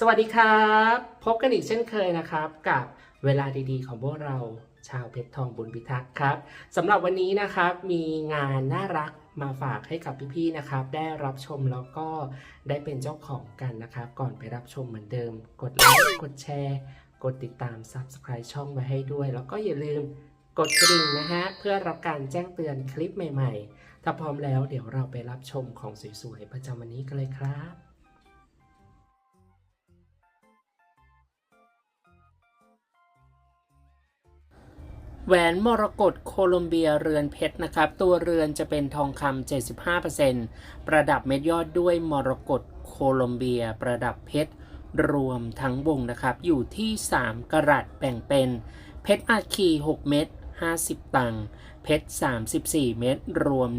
สวัสดีครับ พบกันอีกเช่นเคยนะครับ กับเวลาดีๆ ของพวกเราชาวเพชรทองบุญพิทักษ์ครับสำหรับวันนี้นะครับมีงานน่ารักมาฝากให้กับพี่ๆนะครับ ได้รับชมแล้วก็ได้เป็นเจ้าของกันนะครับ ก่อนไปรับชมเหมือนเดิม กดไลค์กดแชร์ กดติดตาม Subscribe ช่องไว้ให้ด้วย แล้วก็อย่าลืมกดกระดิ่งนะฮะเพื่อรับการแจ้งเตือนคลิปใหม่ ๆ ถ้าพร้อมแล้วเดี๋ยวเราไปรับชมของสวยๆประจำวันนี้กันเลยครับ แหวนมรกตโคลอมเบียเรือนเพชรนะครับ ตัวเรือนจะเป็นทองคำ 75%ประดับเม็ดยอดด้วยมรกตโคลอมเบีย ประดับเพชรรวมทั้งวงนะครับ อยู่ที่ 3กรัตแบ่งเป็น เพชรอาคี 6 เม็ด50 ตังค์เพชร 34 เม็ดรวม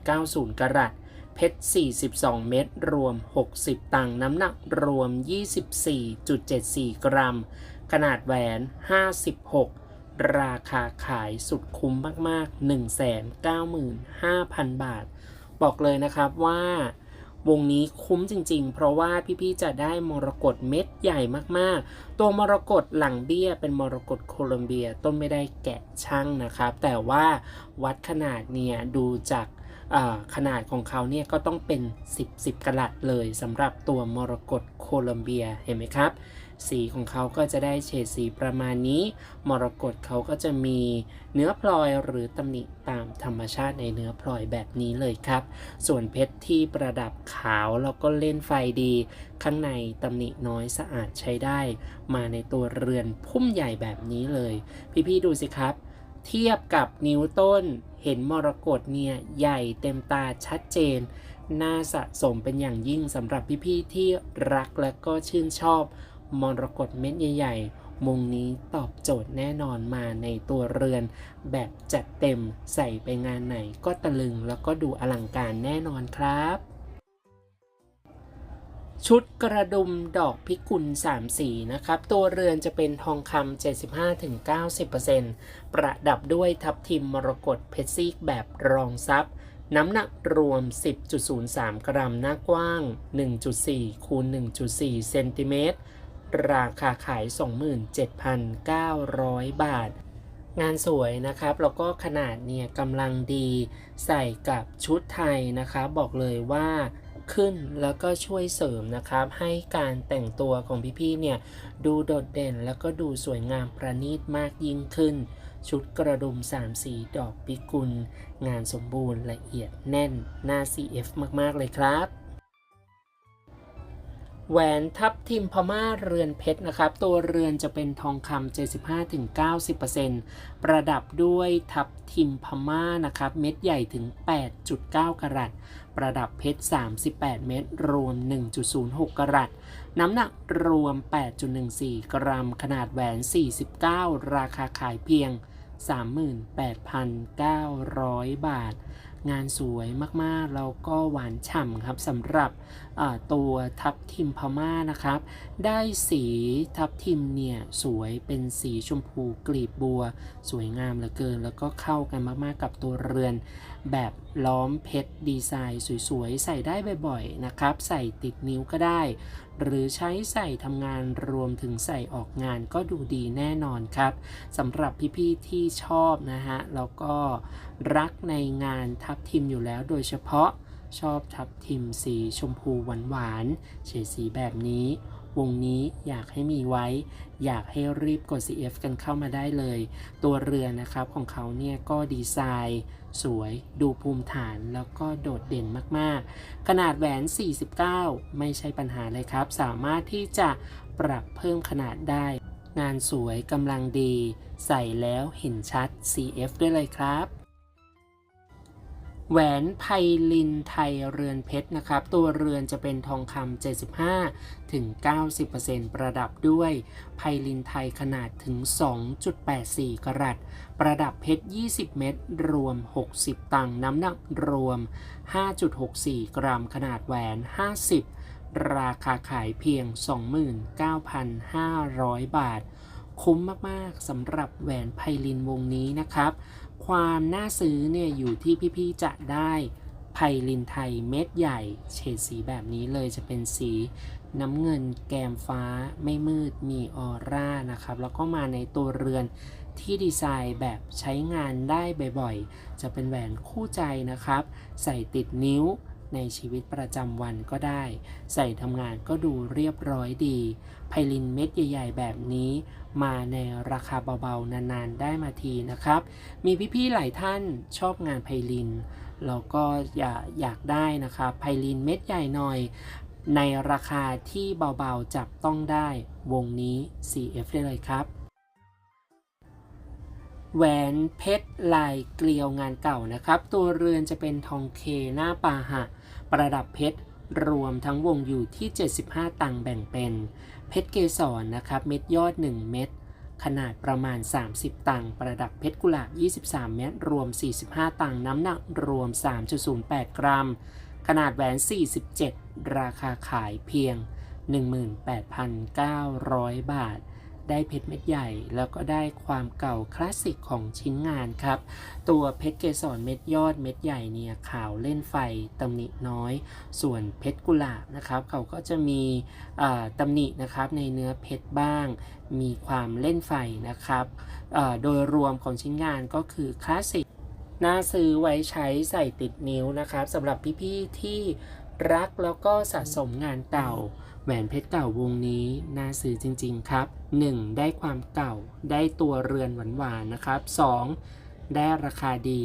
1.90 กรัตเพชร 42 เม็ดรวม 60 ตังค์น้ำหนักรวม 24.74 กรัม ขนาดแหวน 56 ราคาขายสุดคุ้มมาก ๆ 195,000 บาท บอกเลยนะครับว่าวงนี้คุ้มจริง ๆ เพราะว่าพี่ๆจะได้มรกตเม็ดใหญ่มากๆ ตัวมรกตหลังเบี้ยเป็นมรกตโคลอมเบียต้นไม่ได้แกะช่างนะครับ แต่ว่าวัดขนาดเนี่ยดูจากขนาดของเขาเนี่ยก็ต้องเป็น 10 10กะลัดเลยสำหรับตัวมรกตโคลอมเบียเห็นไหมครับ สีของเขาก็จะได้เฉดสีประมาณนี้ มรกตเขาก็จะมีเนื้อพลอยหรือตำหนิตามธรรมชาติในเนื้อพลอยแบบนี้เลยครับ ส่วนเพชรที่ประดับขาวแล้วก็เล่นไฟดี ข้างในตำหนิน้อยสะอาดใช้ได้ มาในตัวเรือนพุ่มใหญ่แบบนี้เลย พี่ๆดูสิครับ เทียบกับนิ้วต้น เห็นมรกตเนี่ยใหญ่เต็มตาชัดเจนน่าสะสมเป็นอย่างยิ่งสำหรับพี่ๆที่รักและก็ชื่นชอบ มรกตเม็ดใหญ่ๆ มุงนี้ตอบโจทย์แน่นอนมาในตัวเรือน แบบจัดเต็มใส่ไปงานไหนก็ตะลึงแล้วก็ดูอลังการแน่นอนครับ ชุดกระดุมดอกพิกุล 3 สีนะครับ ตัวเรือนจะเป็นทองคำ 75-90%ประดับด้วยทับทิมมรกตเพชรซีกแบบรองซับน้ำหนักรวม 10.03 กรัม หน้ากว้าง 1.4 คูณ 1.4 เซนติเมตร ราคาขาย 27,900 บาท งานสวยนะครับ แล้วก็ขนาดเนี่ยกำลังดีใส่กับชุดไทยนะครับบอกเลยว่าขึ้นแล้วก็ช่วยเสริมนะครับ ให้การแต่งตัวของพี่ๆเนี่ยดูโดดเด่นแล้วก็ดูสวยงามประณีตมากยิ่งขึ้น ชุดกระดุม3สีดอกพิกุล งานสมบูรณ์ละเอียดแน่นหน้า CF มากๆเลยครับ แหวนทับทิมพม่าเรือนเพชรนะครับ ตัวเรือนจะเป็นทองคำ75-90%ประดับด้วยทับทิมพม่านะครับ เม็ดใหญ่ถึง 8.9 กรัตประดับเพชร 38 เม็ดรวม 1.06 กรัตน้ำหนักรวม 8.14 กรัม ขนาดแหวน 49 ราคาขายเพียง 38,900 บาท งานสวยมากๆ แล้วก็หวานฉ่ำครับสำหรับ ตัวทับทิมพม่านะครับ ได้สีทับทิมเนี่ยสวยเป็นสีชมพูกลีบบัว สวยงามเหลือเกิน แล้วก็เข้ากันมาก ๆ กับตัวเรือน แบบล้อมเพชรดีไซน์สวย ๆ ใส่ได้บ่อย ๆ นะครับ ใส่ติดนิ้วก็ได้ หรือใช้ใส่ทำงานรวมถึงใส่ออกงานก็ดูดีแน่นอนครับสำหรับพี่ ๆ ที่ชอบนะฮะ แล้วก็รักในงานทับทิมอยู่แล้วโดยเฉพาะ ชอบทับทิมสีชมพูหวานๆเฉดสีแบบนี้ วงนี้อยากให้มีไว้ อยากให้รีบกด CF กันเข้ามาได้เลย ตัวเรือนะครับของเขาเนี่ยก็ดีไซน์ สวยดูภูมิฐานแล้วก็โดดเด่นมากๆ ขนาดแหวน 49 ไม่ใช่ปัญหาเลยครับ สามารถที่จะปรับเพิ่มขนาดได้ งานสวยกำลังดี ใส่แล้วเห็นชัด CF ด้วยเลยครับ แหวนไพลินไทยเรือนเพชรนะครับ ตัวเรือนจะเป็นทองคำ75ถึง90%ประดับด้วยไพลินไทยขนาดถึง 2.84 กรัต ประดับเพชร 20 เม็ดรวม 60 ตังน้ำหนักรวม 5.64 กรัม ขนาดแหวน 50 ราคาขายเพียง 29,500 บาท คุ้มมาก ๆสำหรับแหวนไพลินวงนี้นะครับ ความน่าซื้อเนี่ยอยู่ที่พี่ๆจะได้ไพลินไทยเม็ดใหญ่ เฉดสีแบบนี้เลยจะเป็นสีน้ำเงินแกมฟ้าไม่มืดมีออร่านะครับ แล้วก็มาในตัวเรือนที่ดีไซน์แบบใช้งานได้บ่อยๆ จะเป็นแหวนคู่ใจนะครับ ใส่ติดนิ้ว ในชีวิตประจำวันก็ได้ ใส่ทำงานก็ดูเรียบร้อยดี ไพลินเม็ดใหญ่ ๆ แบบนี้ มาในราคาเบาๆ นานๆ ได้มาทีนะครับ มีพี่ๆ หลายท่านชอบงานไพลิน แล้วก็อยากอยากได้นะครับ ไพลินเม็ดใหญ่หน่อย ในราคาที่เบาๆ จับต้องได้ วงนี้ CF ได้เลยครับแหวนเพชรลายเกลียวงานเก่านะครับ ตัวเรือนจะเป็นทองเคหน้าปาหะ ประดับเพชรรวมทั้งวงอยู่ที่ 75 ตังค์แบ่งเป็น เพชรเกสรนะครับ เม็ดยอด 1 เม็ดขนาดประมาณ 30 ตังค์ประดับเพชรกุหลาบ 23 เม็ดรวม 45 ตังค์น้ำหนักรวม 3.08 กรัม ขนาดแหวน 47 ราคาขายเพียง 18,900 บาท ได้เพชรเม็ดใหญ่ แล้วก็ได้ความเก่าคลาสสิกของชิ้นงานครับ ตัวเพชรเกสรเม็ดยอดเม็ดใหญ่เนี่ยขาวเล่นไฟตำหนิน้อย ส่วนเพชรกุหลาบนะครับ เขาก็จะมีอ่าตำหนินะครับในเนื้อเพชรบ้าง มีความเล่นไฟนะครับโดยรวมของชิ้นงานก็คือคลาสสิกน่าซื้อไว้ใช้ใส่ติดนิ้วนะครับสำหรับพี่ๆที่รักแล้วก็สะสมงานเก่า แหวนเพชรเก่าวงนี้น่าซื้อจริง ๆ ครับ 1. ได้ความเก่า ได้ตัวเรือนหวานๆนะครับ 2. ได้ราคาดี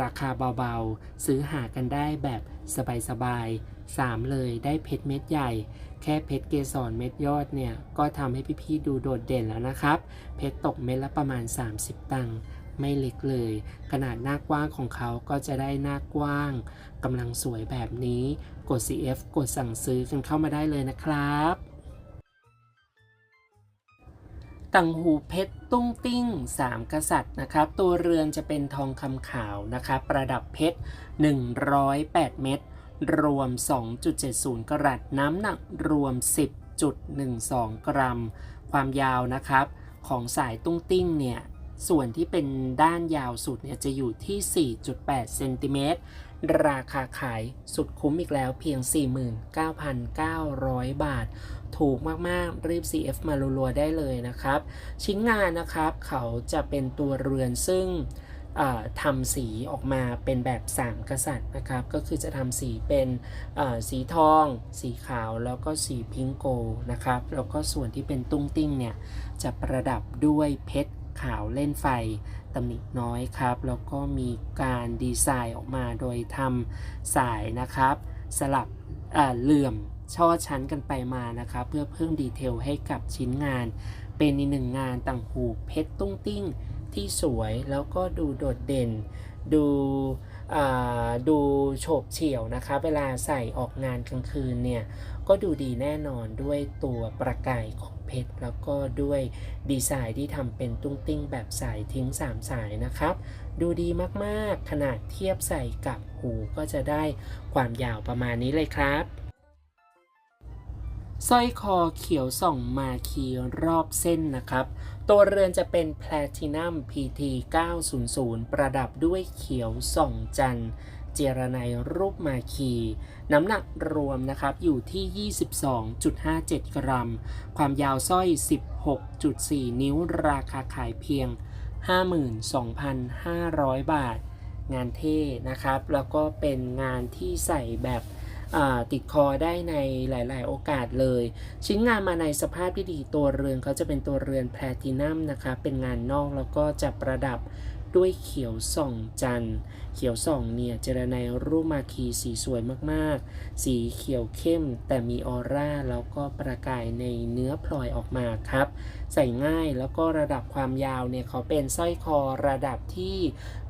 ราคาเบาๆ ซื้อหากันได้แบบสบายๆ 3. เลยได้เพชรเม็ดใหญ่ แค่เพชรเกสรเม็ดยอดเนี่ย ก็ทำให้พี่ๆดูโดดเด่นแล้วนะครับ เพชรตกเม็ดละประมาณ 30 ตังค์ ไม่เล็กเลย ขนาดหน้ากว้างของเขาก็จะได้หน้ากว้างกำลังสวยแบบนี้ กด CF กดสั่งซื้อกันเข้ามาได้เลยนะครับต่างหูเพชรตุ้งติ้ง 3 กษัตริย์นะครับ ตัวเรือนจะเป็นทองคำขาวนะครับ ประดับเพชร 108 เม็ดรวม 2.70 กรัตน้ำหนักรวม 10.12 กรัม ความยาวนะครับ ของสายตุ้งติ้งเนี่ย ส่วนที่เป็นด้านยาวสุดเนี่ยจะอยู่ที่ 4.8 เซนติเมตร ราคาขายสุดคุ้มอีกแล้วเพียง 49,900 บาท ถูกมาก ๆ รีบ CF มารัวๆได้เลยนะครับ ชิ้นงานนะครับเขาจะเป็นตัวเรือนซึ่งทำสีออกมาเป็นแบบ3กษัตริย์นะครับ ก็คือจะทำสีเป็นสีทอง สีขาวแล้วก็สีพิงโกนะครับ แล้วก็ส่วนที่เป็นตุ้งติ้งเนี่ย จะประดับด้วยเพชร ขาวเล่นไฟตำหนิน้อยครับ แล้วก็มีการดีไซน์ออกมาโดยทำสายนะครับ สลับเออเหลื่อมช่อชั้นกันไปมานะครับ เพื่อเพิ่มดีเทลให้กับชิ้นงาน เป็นอีกหนึ่งงานต่างหูเพชรตุ้งติ้งที่สวยแล้วก็ดูโดดเด่น ดู ดูโฉบเฉี่ยวนะคะ เวลาใส่ออกงานกลางคืนเนี่ย ก็ดูดีแน่นอนด้วยตัวประกายของเพชร แล้วก็ด้วยดีไซน์ที่ทำเป็นตุ้งติ้งแบบสายทิ้ง 3 สายนะครับ ดูดีมากๆ ขนาดเทียบใส่กับหูก็จะได้ความยาวประมาณนี้เลยครับสร้อยคอเขียวส่องมาคีรอบเส้นนะครับ ตัวเรือนจะเป็นแพลตินัม PT 900 ประดับด้วยเขียวส่องจันทร์เจรไนยรูปมาคี น้ำหนักรวมนะครับอยู่ที่ 22.57 กรัม ความยาวสร้อย 16.4 นิ้วราคาขายเพียง 52,500 บาท งานเท่นะครับ แล้วก็เป็นงานที่ใส่แบบ ติดคอได้ในหลาย ๆ โอกาสเลย ชิ้นงานมาในสภาพที่ดีตัวเรือนเขาจะเป็นตัวเรือนแพลตินัมนะคะ เป็นงานนอกแล้วก็จะประดับด้วยเขียวส่องจันทร์ เขียวส่องเนี่ยเจรในรูปมาคีสีสวยมากๆ สีเขียวเข้มแต่มีออร่าแล้วก็ประกายในเนื้อพลอยออกมาครับ ใส่ง่ายแล้วก็ระดับความยาวเนี่ยเขาเป็นสร้อยคอระดับที่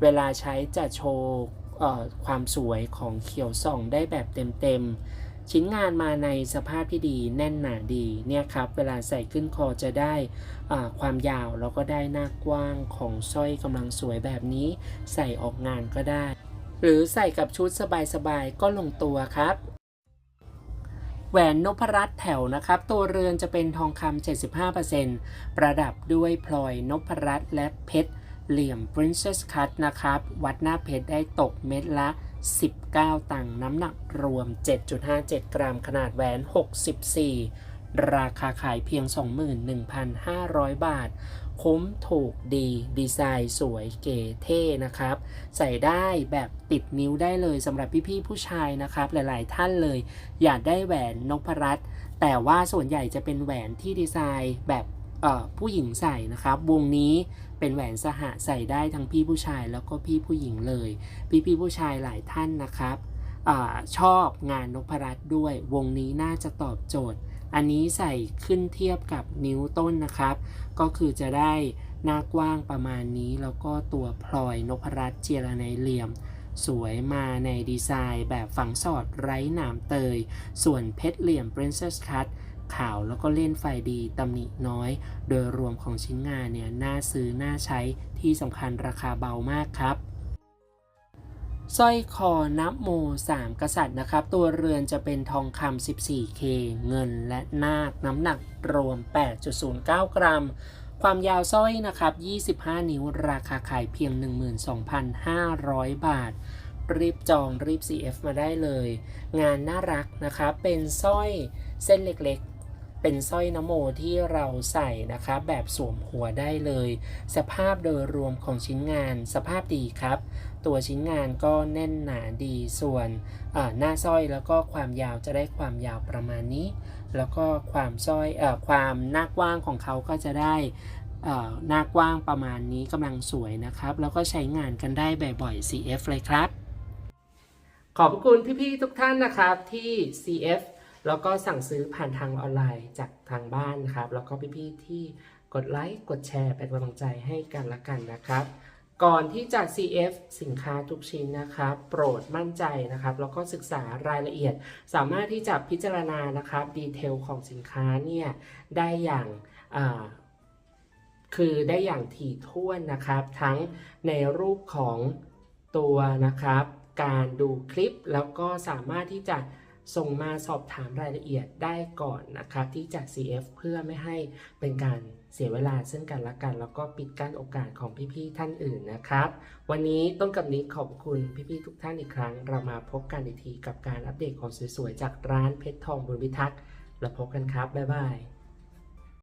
เวลาใช้จะโชว์ ความสวยของเขียวส่องได้แบบเต็มๆ ชิ้นงานมาในสภาพที่ดีแน่นหนาดีเนี่ยครับ เวลาใส่ขึ้นคอจะได้ความยาวแล้วก็ได้หน้ากว้างของสร้อยกำลังสวยแบบนี้ ใส่ออกงานก็ได้ หรือใส่กับชุดสบายๆ ก็ลงตัวครับแหวนนพรัตน์แถวนะครับ ตัวเรือนจะเป็นทองคำ75%ประดับด้วยพลอยนพรัตน์และเพชร เหลี่ยม Princess Cut นะครับ วัดหน้าเพชรได้ตกเม็ดละ 19 ตังค์น้ำหนักรวม 7.57 กรัม ขนาดแหวน 64 ราคาขายเพียง 21,500 บาท คุ้มถูกดี ดีไซน์สวยเก๋เท่นะครับ ใส่ได้แบบติดนิ้วได้เลยสำหรับพี่ๆผู้ชายนะครับ หลายๆท่านเลย อยากได้แหวนนพรัตน์แต่ว่าส่วนใหญ่จะเป็นแหวนที่ดีไซน์แบบ ผู้หญิงใส่นะครับ วงนี้เป็นแหวนสหะใส่ได้ทั้งพี่ผู้ชายแล้วก็พี่ผู้หญิงเลย พี่ๆผู้ชายหลายท่านนะครับอชอบงานนพรัตน์ด้วย วงนี้น่าจะตอบโจทย์ อันนี้ใส่ขึ้นเทียบกับนิ้วต้นนะครับ ก็คือจะได้หน้ากว้างประมาณนี้ แล้วก็ตัวพลอยนพรัตน์เจรไนเหลี่ยม สวยมาในดีไซน์แบบฝังสอดไร้หนามเตย ส่วนเพชรเหลี่ยม Princess Cut ขาวแล้วก็เล่นไฟดีตำหนิน้อย โดยรวมของชิ้นงานเนี่ยน่าซื้อน่าใช้ที่สำคัญราคาเบามากครับสร้อยคอนับโม 3 กษัตริย์นะครับ ตัวเรือนจะเป็นทองคำ 14K เงินและนาคน้ำหนักรวม 8.09 กรัม ความยาวสร้อยนะครับ 25 นิ้ว ราคาขายเพียง 12,500 บาท รีบจองรีบ CF มาได้เลย งานน่ารักนะครับ เป็นสร้อยเส้นเล็กๆ เป็นสร้อยนโมที่เราใส่นะครับแบบสวมหัวได้เลย สภาพโดยรวมของชิ้นงานสภาพดีครับ ตัวชิ้นงานก็แน่นหนาดีส่วนหน้าสร้อยแล้วก็ความยาวจะได้ความยาวประมาณนี้ แล้วก็ความสร้อยอความหน้ากว้างของเขาก็จะได้หน้ากว้างประมาณนี้กำลังสวยนะครับ แล้วก็ใช้งานกันได้บ่อยๆ CF เลยครับ ขอบคุณพี่ๆทุกท่านนะครับที่ CF แล้วก็สั่งซื้อผ่านทางออนไลน์จากทางบ้านนะครับ แล้วก็พี่ๆที่กดไลค์กดแชร์เป็นกำลังใจให้กันละกันนะครับ ก่อนที่จะ CF สินค้าทุกชิ้นนะครับ โปรดมั่นใจนะครับ แล้วก็ศึกษารายละเอียด สามารถที่จะพิจารณานะครับดีเทลของสินค้าเนี่ยได้อย่างาคือได้อย่างถี่ถ้วนนะครับ ทั้งในรูปของตัวนะครับ การดูคลิปแล้วก็สามารถที่จะ ส่งมาสอบถามรายละเอียดได้ก่อนนะครับที่จาก CF เพื่อไม่ให้เป็นการเสียเวลาซึ่งกันและกัน แล้วก็ปิดกั้นโอกาสของพี่ๆท่านอื่นนะครับ วันนี้ต้นกับนี้ขอบคุณพี่ๆทุกท่านอีกครั้ง เรามาพบกันอีกทีกับการอัปเดตของสวยๆจากร้านเพชรทองบุญพิทักษ์แล้วพบกันครับบ๊ายบาย